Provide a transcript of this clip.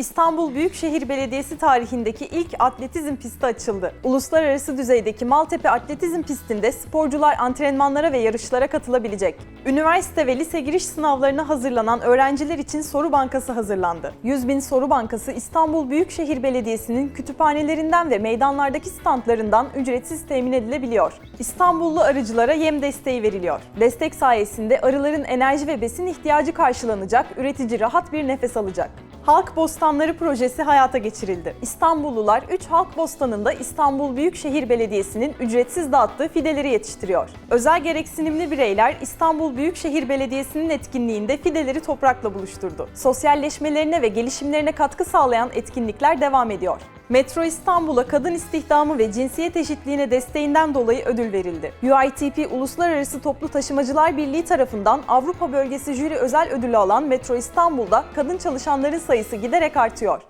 İstanbul Büyükşehir Belediyesi tarihindeki ilk atletizm pisti açıldı. Uluslararası düzeydeki Maltepe Atletizm pistinde sporcular antrenmanlara ve yarışlara katılabilecek. Üniversite ve lise giriş sınavlarına hazırlanan öğrenciler için soru bankası hazırlandı. 100 bin soru bankası İstanbul Büyükşehir Belediyesi'nin kütüphanelerinden ve meydanlardaki standlarından ücretsiz temin edilebiliyor. İstanbullu arıcılara yem desteği veriliyor. Destek sayesinde arıların enerji ve besin ihtiyacı karşılanacak, üretici rahat bir nefes alacak. Halk Bostanları projesi hayata geçirildi. İstanbullular 3 halk bostanında İstanbul Büyükşehir Belediyesi'nin ücretsiz dağıttığı fideleri yetiştiriyor. Özel gereksinimli bireyler İstanbul Büyükşehir Belediyesi'nin etkinliğinde fideleri toprakla buluşturdu. Sosyalleşmelerine ve gelişimlerine katkı sağlayan etkinlikler devam ediyor. Metro İstanbul'a kadın istihdamı ve cinsiyet eşitliğine desteğinden dolayı ödül verildi. UITP Uluslararası Toplu Taşımacılar Birliği tarafından Avrupa Bölgesi Jüri Özel Ödülü alan Metro İstanbul'da kadın çalışanların sayısı giderek artıyor.